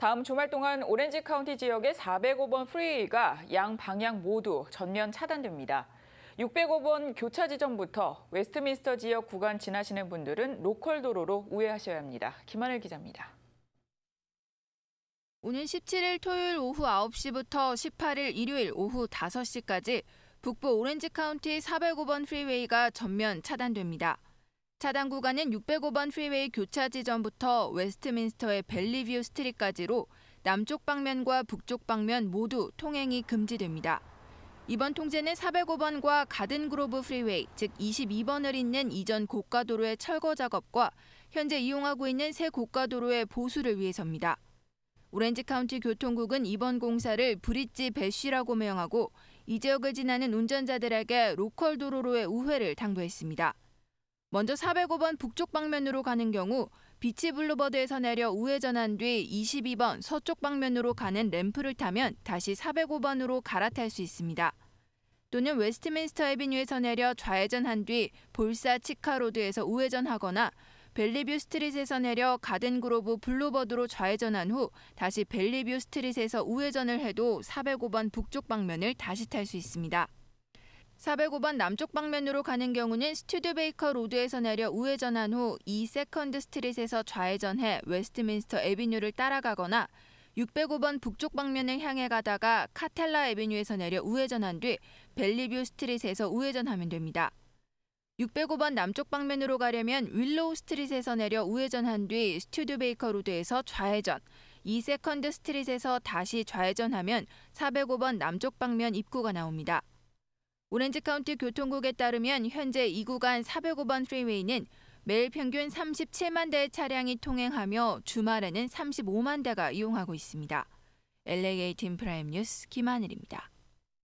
다음 주말 동안 오렌지 카운티 지역의 405번 프리웨이가 양 방향 모두 전면 차단됩니다. 605번 교차 지점부터 웨스트민스터 지역 구간 지나시는 분들은 로컬 도로로 우회하셔야 합니다. 김하늘 기자입니다. 오는 17일 토요일 오후 9시부터 18일 일요일 오후 5시까지 북부 오렌지 카운티 405번 프리웨이가 전면 차단됩니다. 차단 구간은 605번 프리웨이 교차 지점부터 웨스트민스터의 벨리뷰 스트리트까지로 남쪽 방면과 북쪽 방면 모두 통행이 금지됩니다. 이번 통제는 405번과 가든그로브 프리웨이, 즉 22번을 잇는 이전 고가도로의 철거 작업과 현재 이용하고 있는 새 고가도로의 보수를 위해서입니다. 오렌지 카운티 교통국은 이번 공사를 브릿지 배쉬라고 명하고 이 지역을 지나는 운전자들에게 로컬 도로로의 우회를 당부했습니다. 먼저 405번 북쪽 방면으로 가는 경우 비치 블루버드에서 내려 우회전한 뒤 22번 서쪽 방면으로 가는 램프를 타면 다시 405번으로 갈아탈 수 있습니다. 또는 웨스트민스터 에비뉴에서 내려 좌회전한 뒤 볼사 치카로드에서 우회전하거나 벨리뷰 스트릿에서 내려 가든그로브 블루버드로 좌회전한 후 다시 벨리뷰 스트릿에서 우회전을 해도 405번 북쪽 방면을 다시 탈 수 있습니다. 405번 남쪽 방면으로 가는 경우는 스튜드베이커 로드에서 내려 우회전한 후 2 세컨드 스트릿에서 좌회전해 웨스트민스터 에비뉴를 따라가거나 605번 북쪽 방면을 향해 가다가 카텔라 에비뉴에서 내려 우회전한 뒤 벨리뷰 스트릿에서 우회전하면 됩니다. 605번 남쪽 방면으로 가려면 윌로우 스트릿에서 내려 우회전한 뒤 스튜드베이커 로드에서 좌회전, 2 세컨드 스트릿에서 다시 좌회전하면 405번 남쪽 방면 입구가 나옵니다. 오렌지 카운티 교통국에 따르면 현재 이 구간 405번 프리웨이는 매일 평균 37만 대의 차량이 통행하며 주말에는 35만 대가 이용하고 있습니다. LA 팀 프라임 뉴스 김하늘입니다.